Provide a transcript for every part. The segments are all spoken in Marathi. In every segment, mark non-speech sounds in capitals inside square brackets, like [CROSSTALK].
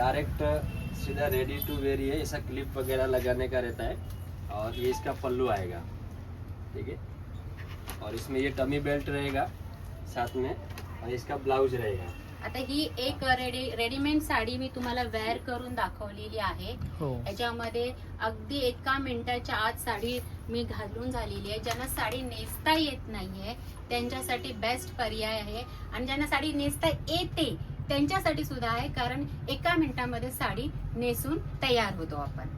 डायरेक्ट सीधा रेडी टू वेयर ये ऐसा क्लिप वगैरह लगाने का रहता है। और ये इसका पल्लू आएगा। ठीक है? और इसमें ये टमी बेल्ट रहेगा साथ में और इसका ब्लाउज रहेगा। आता ही एक रेडी रेडीमेड साडी मी तुम्हाला वेअर करून दाखवलेली आहे. हो. याच्यामध्ये अगदी एका मिनिटाच्या आत साडी मी घालून झालेली आहे. ज्यांना साडी नेसता येत नाहीये त्यांच्यासाठी बेस्ट पर्याय आहे. आणि ज्यांना साडी नेसता येते त्यांच्यासाठी सुद्धा आहे कारण एका मिनिटामध्ये साडी नेसून तयार होतो आपण.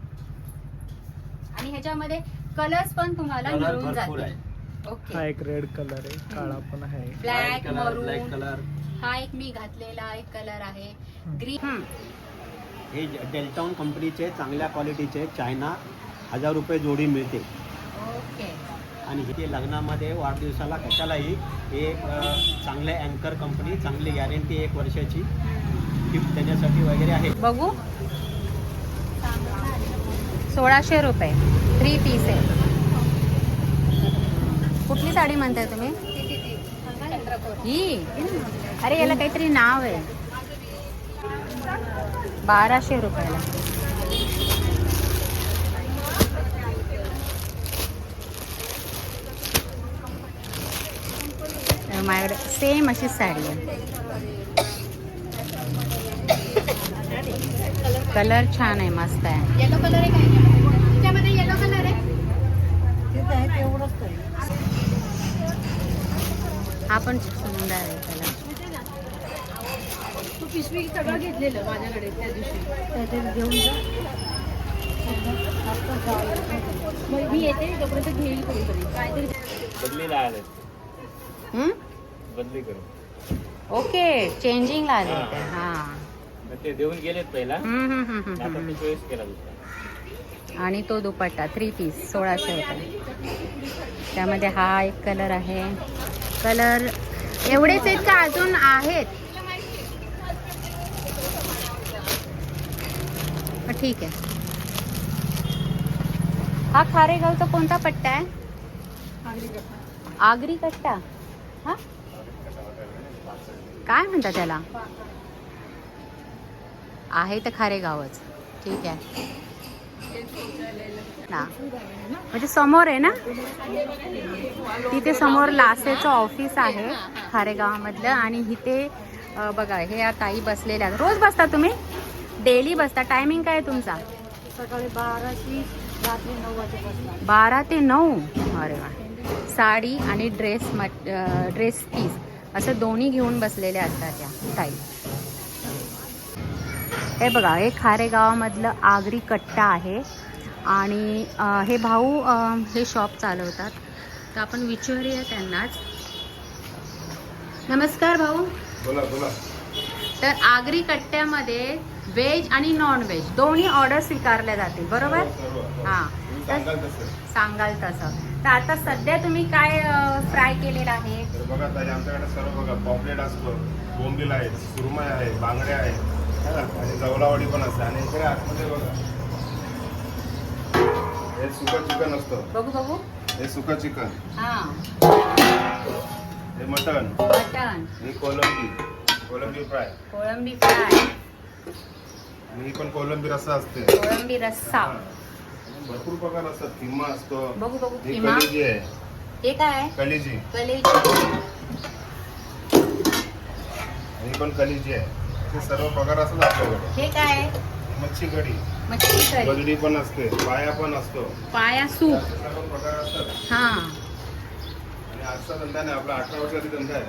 आणि ह्याच्यामध्ये कलर्स पण तुम्हाला मिळून हा ओके एक रेड कलर आहे काळा पण आहे. ब्लॅक मरून कलर हा एक मी घातलेला एक कलर आहे. ग्रीन हे डेल्टॉन कंपनीचे चांगल्या क्वालिटीचे चायना हजार रुपये जोडी मिळते आणि हे लग्नामध्ये वाढदिवसाला कशालाही एक चांगल्या अँकर कंपनी चांगली गॅरंटी एक वर्षाची गिफ्ट त्याच्यासाठी वगैरे आहे. बघू. सोळाशे रुपये. थ्री पीस आहे. कुठली साडी म्हणताय तुम्ही? ही. अरे याला काहीतरी नाव आहे. बाराशे रुपयाला तर माझ्याकडे सेम अशीच साडी आहे कलर छान आहे मस्त आहे येलो कलर आहे काय त्यामध्ये येलो कलर आहे हा पण सुंदर आहे कलर तू पिशवी सगळं घेतलेलं माझ्याकडे त्या दिवशी. घेऊन जा. मी येते तोपर्यंत घेईल कोणीतरी काहीतरी बदली करू. ओके चेंजिंग आले. ते हा. ते देऊन गेलेत पहिला. चॉईस केला दुसरा. आणि तो दुपट्टा थ्री पीस सोळाशे रुपये त्यामध्ये हा एक कलर आहे. कलर एवढेच आहेत का अजून आहेत? हा, ठीक आहे. हा खारेगावचा कोणता पट्टा आहे? आगरी कट्टा. हा? काय म्हणतात त्याला? आहे तर खारेगावच ठीक आहे. ना म्हणजे समोर आहे ना? तिथे समोर लासेचं ऑफिस आहे खारेगावामधलं. आणि इथे बघा हे ताई बसलेल्या आहेत. रोज बसता तुम्ही? डेली बसता. टायमिंग काय तुमचा? सकाळी बाराची रात्री नऊ वाजेपासून बारा ते नऊ? अरे वा. साडी आणि ड्रेस मट ड्रेस पीस. असं दोन्ही घेऊन बसलेल्या असतात त्या ताई. हे बघा हे खारेगावामधलं आगरी कट्टा आहे. आणि हे भाऊ हे शॉप चालवतात. तर आपण विचारूया त्यांनाच. नमस्कार भाऊ. बोला बोला. तर आगरी कट्ट्यामध्ये व्हेज आणि नॉन व्हेज दोन्ही ऑर्डर स्वीकारल्या जातील बरोबर? हां तर सांगाल तसं. सांगाल तसं. तर आता सध्या तुम्ही काय फ्राय केलेलं आहे? तर बघा ताई आमच्याकडे सर्व बघा पॉपलेट असतो बोंबील आहे सुरमई आहे बांगडे आहे है ना? आणि जवलावडी पण असते. आणि इकडे आतमध्ये बघा हे सुकं चिकन असतं. बघू बघू. हे सुकं चिकन. हा. हे मटन मटन ही कोलंबी. कोलंबी फ्राय. कोळंबी फ्राय. आणि ही पण कोलंबी रस्सा असते. कोळंबी रस्सा. हा. भरपूर प्रकार असतात. किम्मा असतो. बघू बघू. ही किमा कलिजी आहे. हे काय? आहे कलिजी. कलेजी. ही पण कलिजी आहे. हे सर्व प्रकार असतात आपल्याकडे. हे काय? आहे मच्छी कढी मच्छी करी पण असते. पाया पण असतो. पाया सूप. असे सर्व प्रकार असतात. हा. आणि आजचा धंदा नाही आपला अठरा वर्षाचा धंदा आहे.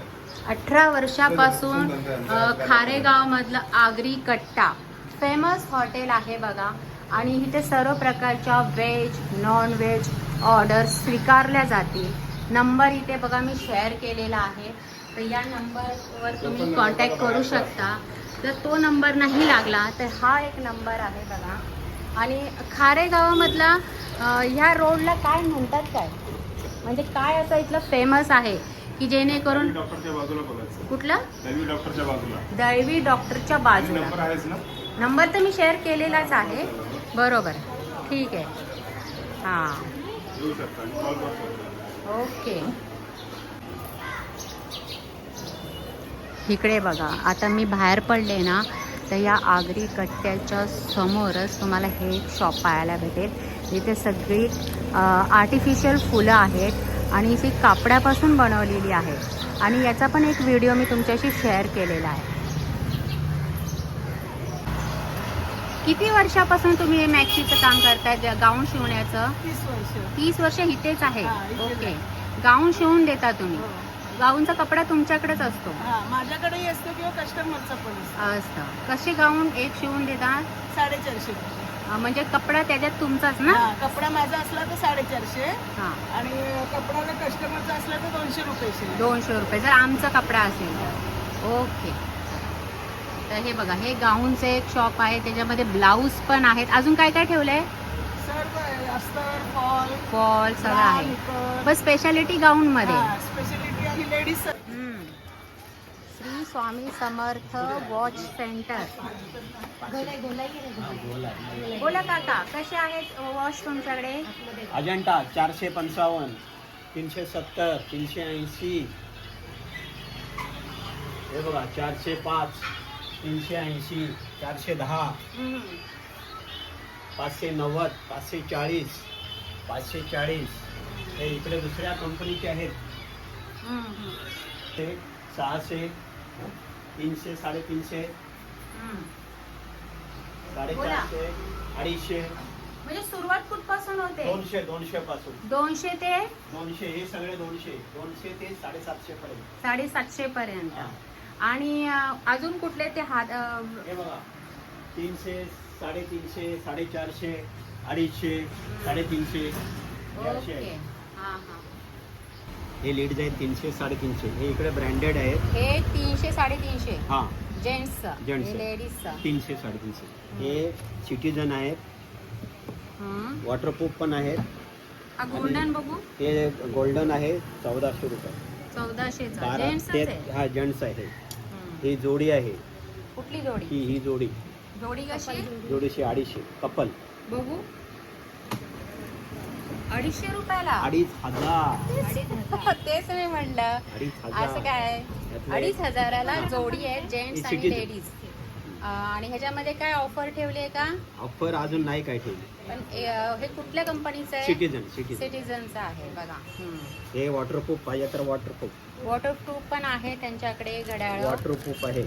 अठरा वर्षापासून अ, खारेगाव मधलं आगरी कट्टा. फेमस हॉटेल आहे बघा. आणि इथे सर्व प्रकारच्या व्हेज नॉन व्हेज ऑर्डर स्वीकारल्या जातील. नंबर इथे बघा मी शेअर केलेला आहे. तर या नंबरवर तुम्ही कॉन्टॅक्ट करू शकता. जर तो नंबर नाही लागला तर हा एक नंबर आहे बघा. आणि खारेगावामधला ह्या रोडला काय म्हणतात काय? म्हणजे काय असं इथलं फेमस आहे? की जेणेकरून कुठलं? दळवी डॉक्टरच्या बाजूला. नंबर तर मी शेअर केलेलाच आहे. बरोबर. ठीक आहे. हां. ओके. इकडे बघा आता मी बाहेर पडले ना तर या आगरी कट्ट्याच्या समोरच तुम्हाला हे एक शॉप पाहायला भेटेल. इथे सगळी आर्टिफिशियल फुलं आहेत आणि ती कापडापासून बनवलेली आहे. आणि याचा पण एक व्हिडिओ मी तुमच्याशी शेअर केलेला आहे. किती वर्षापासून तुम्ही हे मॅक्सीचं काम करताय? गाऊन शिवण्याचं? तीस वर्ष. तीस वर्ष इथेच आहे? हा, इथेच ओके. आहे. गाऊन शिवून देता तुम्ही? हो. गाऊनचा कपडा तुमच्याकडेच असतो? हा माझ्याकडेही असतो किंवा कस्टमरचा पण असतो. असतं. कसे गाऊन एक शिवून देतात? साडेचारशे. अं, म्हणजे कपडा त्याच्यात तुमचाच ना? हा कपडा माझा असला तर साडेचारशे. हा. आणि कपडा जर कस्टमरचा असला तर दोनशे रुपये शिलाई. दोनशे रुपये. जर आमचा कपडा असेल तर. ओके. तर हे बघा हे गाऊनचं एक शॉप आहे त्याच्यामध्ये ब्लाऊज पण आहेत. अजून काय काय ठेवलंय? सर्व आहे अस्तर फॉल सगळं आहे. बस स्पेशालिटी गाऊन मध्ये स्पेशलिटी आणि लेडीज हम्म. Shri Swami Samarth watch centre. बोला काका कसे आहेत वॉच तुमच्याकडे? अजंटा चारशे पंचावन्न तीनशे सत्तर तीनशे ऐंशी. हे बघा चारशे पाच. तीनशे ऐंशी चारशे दहा. पाचशे नव्वद पाचशे चाळीस पाचशे चाळीस हे इकडे दुसऱ्या कंपनीचे आहेत. ते सहाशे तीनशे साडेतीनशे. साडेचारशे अडीचशे म्हणजे सुरुवात कुठपासून होते दोनशे दोनशे पासून दोनशे ते दोनशे हे सगळे दोनशे दोनशे ते साडेसातशे पर्यंत साडेसातशे पर्यंत. आणि अजून कुठले ते हात हे तीनशे साडेतीनशे साडेचारशे अडीचशे साडेतीनशे हे ओके. आहेत. हा हा. हे लीड आहेत तीनशे साडेतीनशे. हे इकडे ब्रँडेड आहेत. हे तीनशे साडेतीनशे. हा. Gents. हे लेडीजचं तीनशे साडेतीनशे. हे सिटीजन आहेत. वॉटरप्रूफ पण आहेत. हा गोल्डन बघू. हे गोल्डन आहे चौदाशे रुपये. चौदाशेचा. बारा जेंट्सच ते आहे. हा जेंट्स आहे हम्म. ही जोडी आहे. कुठली जोडी? ही ही जोडी. जोडी कशी? जोडीशे अडीचशे. कपल. बघू. अडीचशे रुपयाला? अडीच हजार. [LAUGHS] तेच मी म्हणलं. अडीच असं हजार काय? यातलं अडीच हजाराला जोडी आहे जेंट्स आणि. लेडीज. आणि ह्याच्यामध्ये काय ऑफर ठेवली आहे का? ऑफर अजून नाही काय ठेवली. पण हे कुठल्या कंपनीचं आहे? सिटीजन सिटीजन सिटीजनचं आहे बघा. हे वॉटरप्रूफ पाहिजे तर वॉटरप्रूफ वॉटरप्रूफ पण आहे त्यांच्याकडे घड्याळ. वॉटरप्रूफ आहे.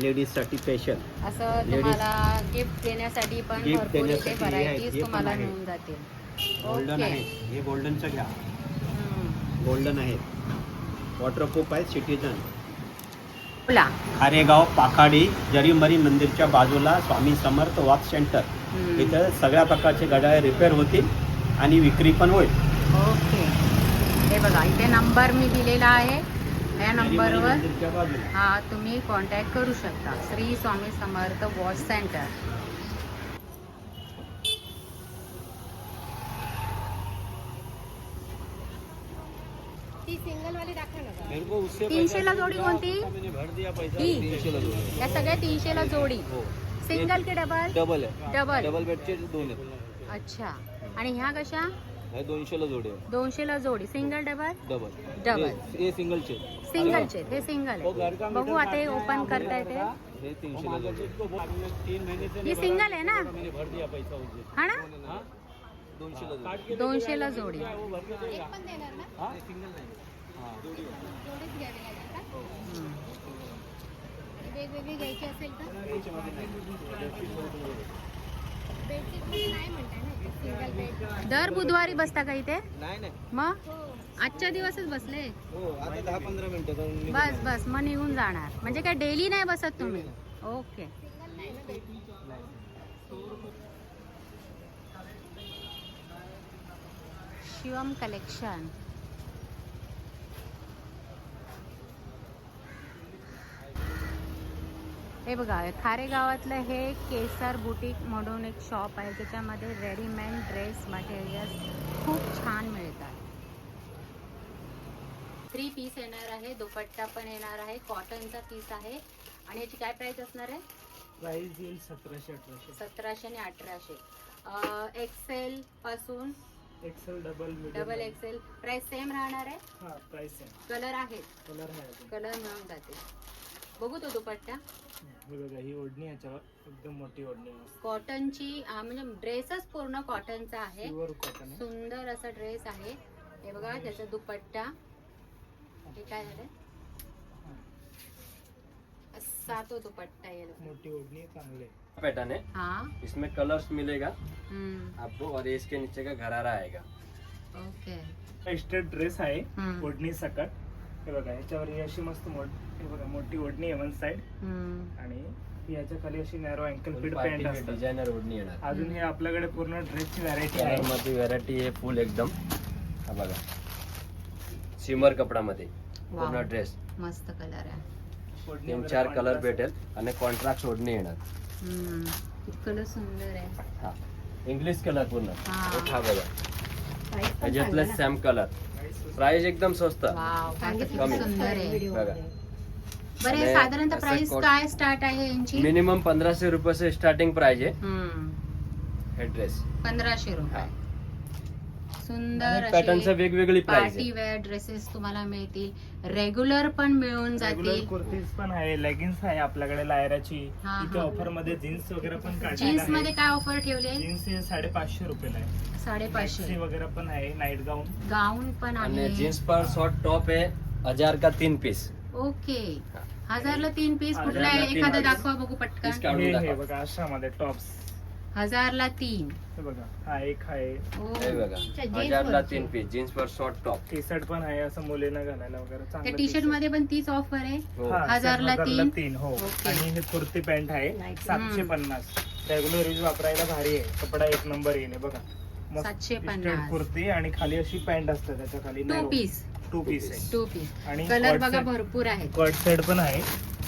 लेडीजसाठी स्पेशल असं Ladies- तुम्हाला गिफ्ट देण्यासाठी पण Gift भरपूर इथे देण्यासाठी हे आहेत, व्हरायटीज हे पण तुम्हाला आहे. मिळून जातील. Golden okay. आहे हे गोल्डनचं घ्या. हम्म. गोल्डन आहे वॉटरप्रूफ आहे सिटीजन बोला. खारेगाव पाखाडी जरीमरी मंदिरच्या बाजूला स्वामी समर्थ वॉच सेंटर. हम्म. इथं सगळ्या प्रकारचे घड्याळे रिपेअर होतील आणि विक्री पण होईल. ओके. हे बघा इथे नंबर मी दिलेला आहे. या जरीमरी नंबरवर मंदिरच्या बाजूला. हा तुम्ही कॉन्टॅक्ट करू शकता. श्री स्वामी समर्थ वॉच सेंटर ती सिंगल वाली दाखवा ना तीनशेला जोडी कोणती? ही या सगळ्या तीनशेला जोडी? सिंगल की डबल डबल आहे. डबल डबल बेडचे दोन आहेत. अच्छा. आणि ह्या कशा? हे दोनशेला जोडी आहे दोनशेला जोडी. सिंगल डबल डबल डबल हे- हे सिंगलचे सिंगलचे हे सिंगल आहे. बघू आता हे ओपन करता येते. हे ही सिंगल आहे ना? हा ना? दोनशेला जोडी वेगवेगळी घ्यायची असेल तर? बेडशीटमध्ये नाही म्हणताय ना सिंगल बेड दर बुधवारी बसता का इथे? नाही नाही. मग? आजच्या दिवसच बसले? हो आता दहा पंधरा मिनिटं जाऊन निघून बस बस मग निघून जाणार. म्हणजे काय डेली नाही बसत तुम्ही? ओके. शिवम कलेक्शन. हे बघा खारे गावातलं हे केसर बुटीक म्हणून एक शॉप आहे ज्याच्यामध्ये रेडीमेड ड्रेस मटेरियल्स खूप छान मिळतात. थ्री पीस येणार आहे दुपट्टा पण येणार आहे कॉटनचा पीस आहे. आणि याची काय प्राइस असणार आहे? प्राईस येईल सतराशे अठराशे. सतराशे आणि अठराशे. एक्सेल पासून XL double double XL price same राहणार आहे? हा प्राईस आहे कलर आहेत कलर आहे कलर मिळून जातील. बघू तो दुपट्टा. हे बघा ही ओढणी याच्यावर एकदम मोठी ओढणी आहे. कॉटनची म्हणजे ड्रेसच पूर्ण कॉटनचा आहे. प्युअर कॉटन आहे. सुंदर असा ड्रेस आहे. हे बघा त्याचा दुपट्टा. हे काय झालं? असा तो दुपट्टा येईल मोठी ओढणी आहे, चांगली आहे. पैटर्न है हा. इसमें कलर्स मिलेगा. हम्म, आपको और ये इसके नीचे का घरारा आएगा. ओके एक्स्ट्रा ड्रेस आहे हम्म. ओढणी सकट. हे बघा ह्याच्यावर ही अशी मस्त मोठ हे बघा मोठी ओढणी आहे वन साइड आणि याच्या खाली अशी नॅरो अँकल फिट पॅन्ट असते डिजाइनर ओढणी येणार. अजून हे आपल्याकडे पूर्ण ड्रेसची व्हरायटी कलर आहे. मध्ये व्हरायटी आहे फुल एकदम. हा बघा. सिमर कपडामध्ये. पूर्ण ड्रेस मस्त कलर आहे. तीन चार कलर. भेटेल आणि कॉन्ट्राक्ट ओढणी येणार. इतकं सुंदर आहे. हा. इंग्लिश कलर पूर्ण. हा. बघा. ह्याच्यातलं सॅम कलर प्राइस एकदम स्वस्त. कमी. सुंदर आहे. बघा. बरं हे साधारणतः असं प्राइस कोट- काय स्टार्ट आहे यांची? मिनिमम पंधराशे रुपये से स्टार्टिंग प्राइस आहे. हम्म, हे ड्रेस पंधराशे रुपये. सुंदर पॅटर्नचं असे वेगवेगळी प्राइस पार्टी आहे वेअर ड्रेसेस तुम्हाला मिळतील. रेग्युलर पण मिळून रेग्युलर जातील. कुर्तीज पण आहे लेगिन्स आहे आपल्याकडे लायराची. हा, इथे हा. ऑफरमध्ये जीन्स वगैरे पण जीन्समध्ये काय ऑफर ठेवली आहे जीन्स हे साडेपाचशे रुपयाला आहे. साडेपाचशे. वगैरे पण आहे नाईट गाऊन गाऊन पण आणि आहे. जीन्स पर शॉर्ट टॉप आहे हजार का तीन पीस ओके हजारला तीन पीस हजारला कुठला आहे तीन एखादा piece. दाखवा बघू पटकन हे हे. बघा अशामध्ये टॉप्स हजारला तीन हे बघा हा एक आहे ओ. हे बघा अच्छा, हजारला jeans तीन. पीस जीन्स पर शॉर्ट टॉप टी शर्ट पण आहे असं मुलींना घालायला वगैरे त्या चांगलं टी शर्ट t-shirt. मध्ये पण तीच ऑफर आहे हो हा, हजारला हजारला तीन? तीन हो ओके. आणि हे कुर्ती पॅन्ट आहे सातशे पन्नास रेग्युलर यूज वापरायला भारी आहे कपडा एक नंबर येईल हे बघा मस्त सातशे पन्नास. कुर्ती आणि खाली अशी पॅन्ट असते त्याच्याखाली टू पीस टू पीस आहे. टू पीस आणि कलर बघा भरपूर आहेत. कट सेट पण आहे.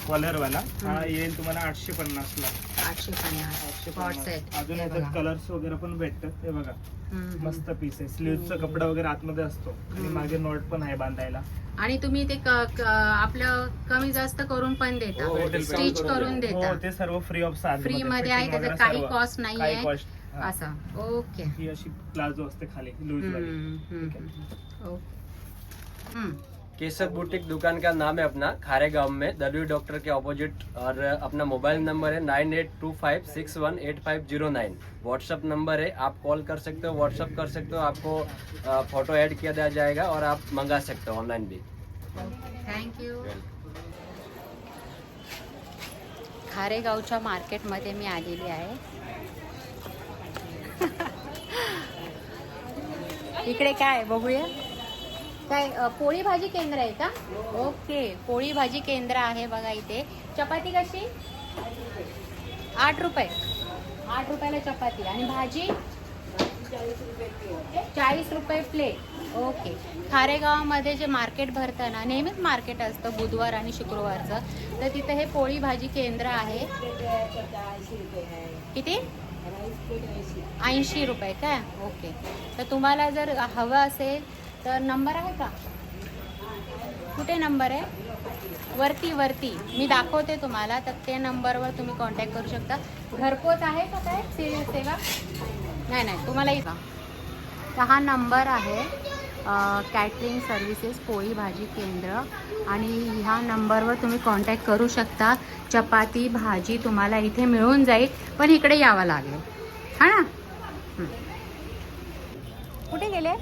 कॉलर वाला. हा. येईल तुम्हाला आठशे पन्नास ला. आठशे पन्नास. अजून याच्यात कलर्स वगैरे पण भेटतात. हे बघा. मस्त पीस आहे. स्लीवचा कपडा वगैरे आतमध्ये असतो. आणि हम्म. मागे नोट पण आहे बांधायला. आणि तुम्ही ते क- क- आपलं कमी जास्त करून पण हो, देता discount स्टिच करून करून हो देता. ते सर्व फ्री ऑफ चार्ज फ्री मध्ये आहे त्याचं काही कॉस्ट नाही काही आहे कॉस्ट असं. ओके. ही अशी प्लाझो असते खाली लूज वाली हम्म, हम्म, हम्म. ओके. हम्म. केसर बुटीक दुकान का नाम है अपना? खारे गांव में दलवी डॉक्टर के ऑपोजिट और अपना मोबाइल नंबर है nine eight two five six one eight five zero nine. WhatsApp number है आप कॉल कर सकते हो व्हाट्सअप कर सकते हो आपको अ, फोटो ऐड किया दिया जाएगा और आप मंगा सकते हो ऑनलाइन भी। थँक्यू खारेगावच्या मार्केटमध्ये मी आलेली आहे. [LAUGHS] इकडे काय बघूया. काय पोळी भाजी केंद्र आहे का? ओके पोळी भाजी केंद्र आहे बघा इथे. चपाती कशी? आठ रुपये. आठ रुपयाला चपाती. आणि भाजी? चाळीस रुपये प्लेट. ओके. खारेगावामध्ये जे मार्केट भरतं ना नेहमीच मार्केट असतं बुधवार आणि शुक्रवारचं. तर तिथं हे पोळी भाजी केंद्र आहे. किती? ऐंशी रुपये काय ओके. तर तुम्हाला जर हवं असेल तर नंबर आहे का? कुठे नंबर आहे? वरती वरती. मी दाखवते तुम्हाला तर त्या नंबरवर तुम्ही कॉन्टॅक्ट करू शकता. घरपोच आहे का काय? सिरियस सेवा? नाही नाही. तुम्हाला का तर हा नंबर आहे कॅटरिंग सर्व्हिसेस पोळी भाजी केंद्र. आणि ह्या नंबरवर तुम्ही कॉन्टॅक्ट करू शकता. चपाती भाजी तुम्हाला इथे मिळून जाईल पण इकडे यावं लागेल. हा ना? कुठे गेले?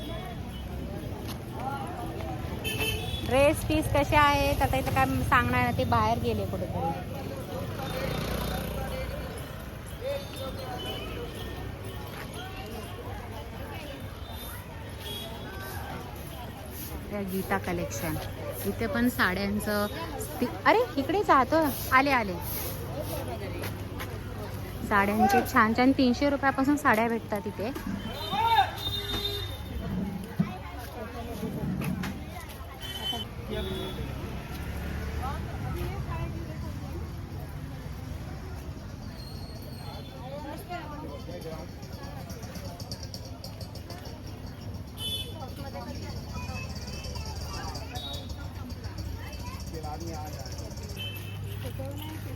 ड्रेस पीस कसे आहेत? आता इथं काय सांगणार ते बाहेर गेले कुठेतरी. त्या गीता कलेक्शन. इथे पण साड्यांचं अरे इकडे जातो आले आले. साड्यांचे छान छान तीनशे रुपयापासून साड्या भेटतात इथे.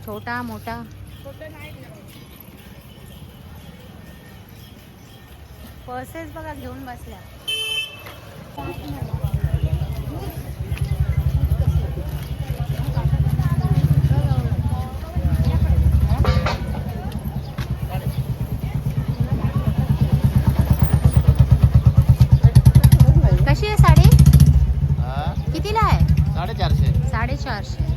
छोटा मोठा. पर्सेस बघा घेऊन बसल्या. कशी आहे साडी? कितीला आहे? साडेचारशे. साडेचारशे.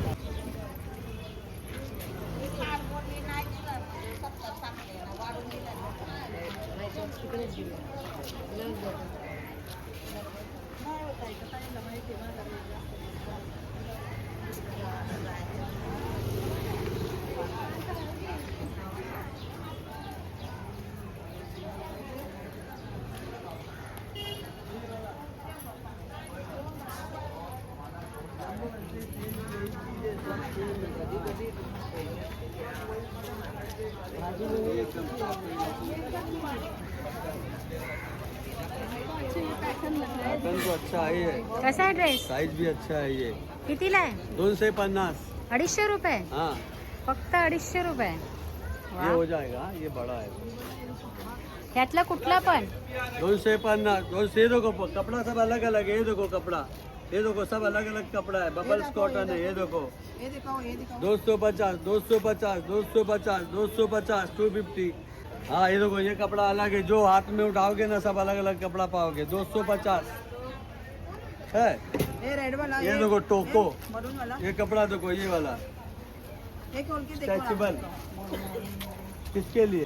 पॅटर्न तो अच्छा आहे ये। कसा आहे ड्रेस साईज भी अच्छा आहे ये। कितीला आहे दोनशे पन्नास। अडीचशे रुपये? हाँ। फक्त अडीचशे रुपये. ये. हो जाएगा ये बड़ा है। ह्यातला कुठला पण? दोनशे पन्नास दोनशे ये देखो कपड़ा सब अलग अलग है ये देखो कपड़ा। ये देखो सब अलग अलग कपड़ा है बबल्स कॉटन है ये देखो। दो सौ पचास दो सौ पचास दो सौ पचास दो सौ पचास टू फिफ्टी हाँ ये देखो ये कपड़ा अलग है। जो हाथ में उठाओगे ना सब अलग अलग कपड़ा पाओगे। दो सौ पचास। है? ये देखो टोको। ये कपड़ा देखो ये वाला। स्ट्रेचेबल किसके लिए?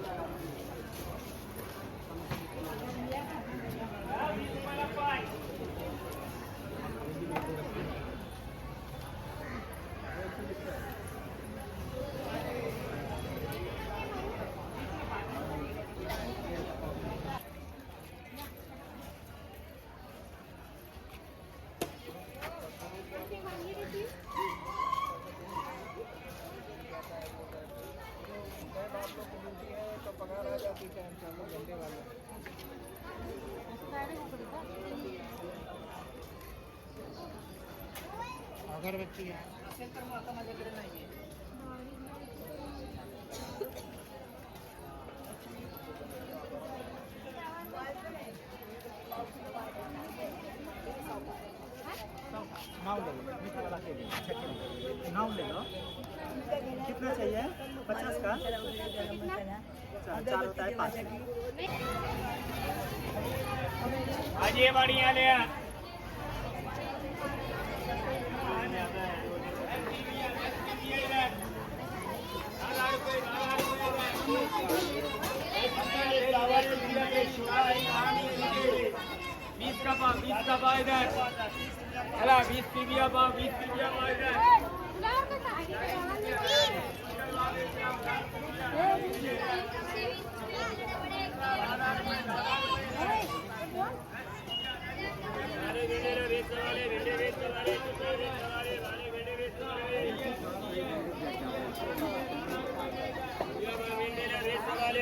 अगरबत्ती नाव ले लो मैं वाला के दे नाव ले लो कितना चाहिए? पचास का? चार चार होता है पाँच. आज ये बढ़िया ले बीस का पा बीस का पा इधर चला बीस की दिया पा बीस की दिया पा इधर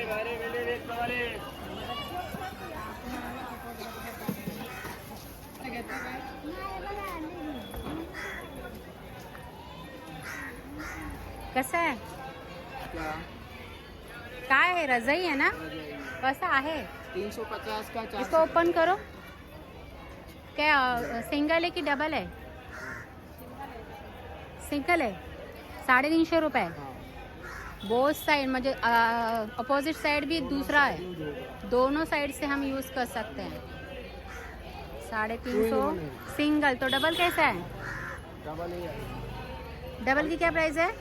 वाले भेंडे रे रेत कसं आहे? काय आहे? रजाई आहे ना? कसं आहे? तीन सौ पचास का चार इसको ओपन करो. क्या सिंगल है कि डबल है सिंगल है. साढ़े तीन सौ रुपये बोथ साइड म्हणजे अपोजिट साइड भी दूसरा है. दोनों साइड से हम यूज़ कर सकते हैं. साढ़े तीन सौ। सिंगल तो डबल कैसा है? डबल ही डबल की क्या प्राइस है?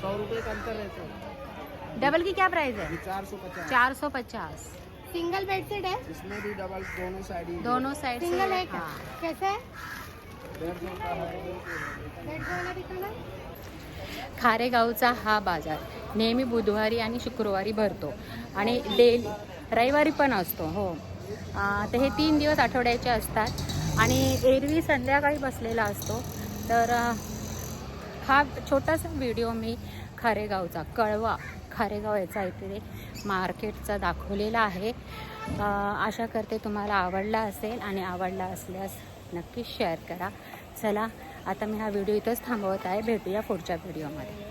सौ रुपये का अंतर रहता है डबल की क्या प्राइस है? चार सौ पचास। चार सौ पचास। सिंगल बेड सेट है? इसमें भी डबल दोनों साइड ही। दोनों साइड सिंगल है हाँ। कैसा है? डेढ़ सौ का बेड वाला दिखाना खारेगावचा हा बाजार. नेहमी बुधवारी आणि शुक्रवारी भरतो. आणि डेली रविवारी पण असतो हो. तर हे तीन दिवस आठवड्याचे असतात. आणि एरवी संध्याकाळी बसलेला असतो. तर हा छोटासा व्हिडिओ मी खारेगावचा कळवा खारेगाव याचा इथे मार्केटचा दाखवलेला आहे. आशा करते तुम्हाला आवडला असेल आणि आवडला असल्यास नक्कीच शेअर करा. चला आता मी हा व्हिडिओ इथंच थांबवत आहे. भेटूया पुढच्या व्हिडिओमध्ये.